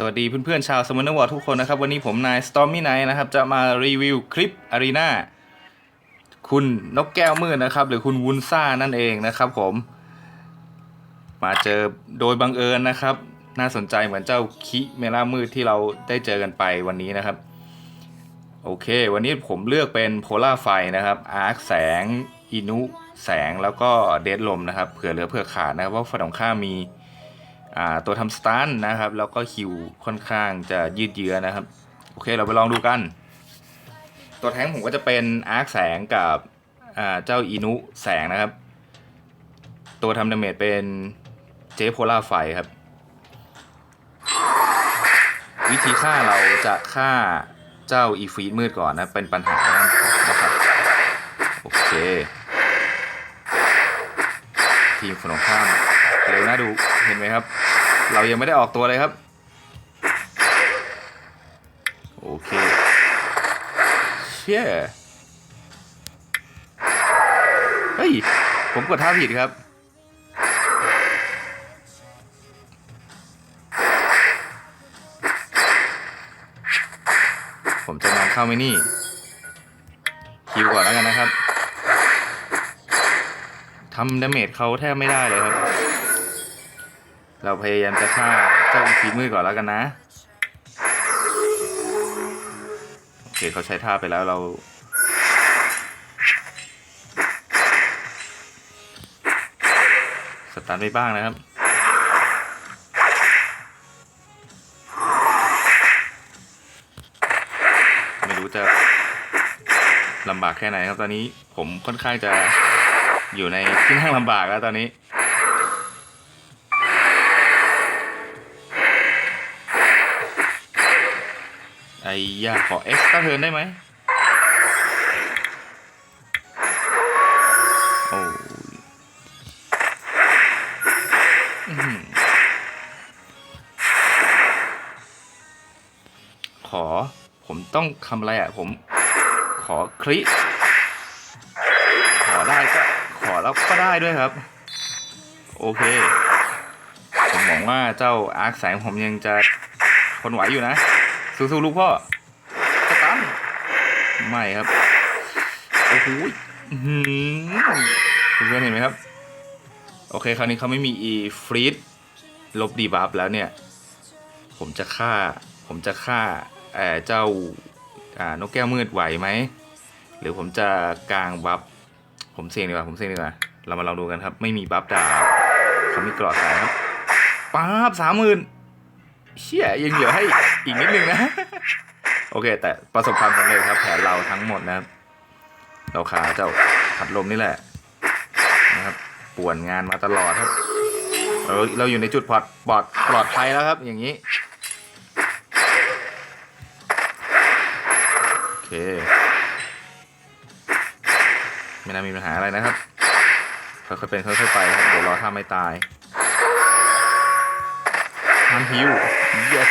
สวัสดีเพื่อนๆชาวสมุนวอร์ทุกคนนะครับ วันนี้ผมนาย Stormy Night นะครับ จะมารีวิวคลิปอารีนาคุณนกแก้วมืดนะครับ หรือคุณวุนซ่านั่นเองนะครับผม มาเจอโดยบังเอิญนะครับ น่าสนใจเหมือนเจ้าคิเมล่ามืดที่เราได้เจอกันไปวันนี้นะครับ โอเค วันนี้ผมเลือกเป็นโพล่าไฟนะครับอาร์คแสงอินุแสงแล้วก็เดดลมนะครับเผื่อเหลือเผื่อขาดนะครับเพราะฝั่งตรงข้ามมี ตัวทำสตันนะครับ แล้วก็คิวค่อนข้างจะยืดเยื้อนะครับ โอเคเราไปลองดูกัน ตัวแท้งผมก็จะเป็นอาร์คแสงกับเจ้าอินุแสงนะครับ ตัวทำดาเมจเป็นเจโพล่าไฟครับ วิธีฆ่าเราจะฆ่าเจ้าอีฟีดมืดก่อนนะ เป็นปัญหานะครับ โอเค ทีมฝั่งตรงข้าม เร็วน่าดูเห็นไหมครับ เรายังไม่ได้ออกตัวเลยครับ โอเคเชี่ยเฮ้ย ผมกดท่าผิดครับผมจะนำเข้าไหมนี่คิวก่อนแล้วกันนะครับทำดาเมจเขาแทบไม่ได้เลยครับ เราพยายามจะฆ่าเจ้าอีมืดก่อนแล้วกันนะ โอเคเขาใช้ท่าไปแล้วเรา สตาร์ทไปบ้างนะครับไม่รู้จะลำบากแค่ไหนครับตอนนี้ผมค่อนข้างจะอยู่ในที่นั่งลำบากแล้วตอนนี้ อ้ยาขอเอ็กซ์ตร้าเทินได้ไหมโอ้ยขอ ผมต้องทำอะไรอะ ผม ขอคลิขอได้ก็ ขอแล้วก็ได้ด้วยครับ โอเค ผมหวังว่าเจ้าอาร์คแสงผมยังจะทนไหวอยู่นะ สู้ๆลูกพ่อสตันไม่ครับโอ้โหอื้อหือเพื่อนๆเห็นไหมครับ โอเค คราวนี้เขาไม่มีอีฟรีดลบดีบัฟแล้วเนี่ย ผมจะฆ่า ผมจะฆ่าเอ่อเจ้าอ่านกแก้วมืดไหวไหม หรือผมจะกลางบัฟ ผมเสี่ยงดีกว่า ผมเสี่ยงดีกว่า เรามาลองดูกันครับ ไม่มีบัฟดาบเขามีกรอดสายครับ ป๊าบสามหมื่น เชี่ยยังเหลือให้อีกนิดนึงนะ โอเค แต่ประสบความสำเร็จครับ แผนเราทั้งหมดนะครับ เราขาเจ้าขัดลมนี่แหละนะครับป่วนงานมาตลอดครับเราเราอยู่ในจุดปลอดปลอดปลอดภัยแล้วครับ อย่างนี้โอเคไม่น่ามีปัญหาอะไรนะครับค่อยๆเป็นค่อยๆไปครับเดี๋ยวรอถ้าไม่ตาย ห้ามฮิว yes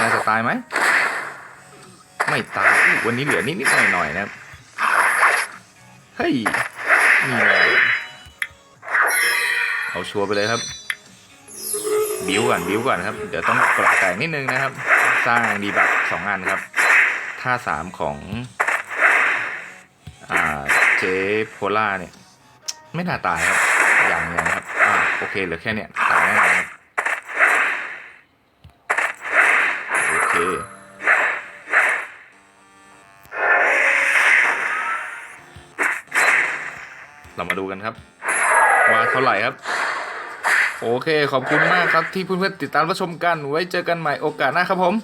น่าจะตายไหม ไม่ตาย วันนี้เหลือนิดๆหน่อยๆนะครับ เฮ้ย นี่ไงเอาชัวร์ไปเลยครับ บิวก่อนบิวก่อนครับ เดี๋ยวต้องกรอกแต่งนิดนึงนะครับ สร้างดีบัฟสองอันครับ ท่าสามของอ่าเจโพล่าเนี่ย ไม่น่าตายครับ โอเคเหลือแค่เนี้ยตายแน่นอนครับโอเคเรามาดูกันครับว่าเท่าไหร่ครับ โอเคขอบคุณมากครับที่เพื่อนๆติดตามรับชมกันไว้เจอกันใหม่โอกาสหน้าครับผม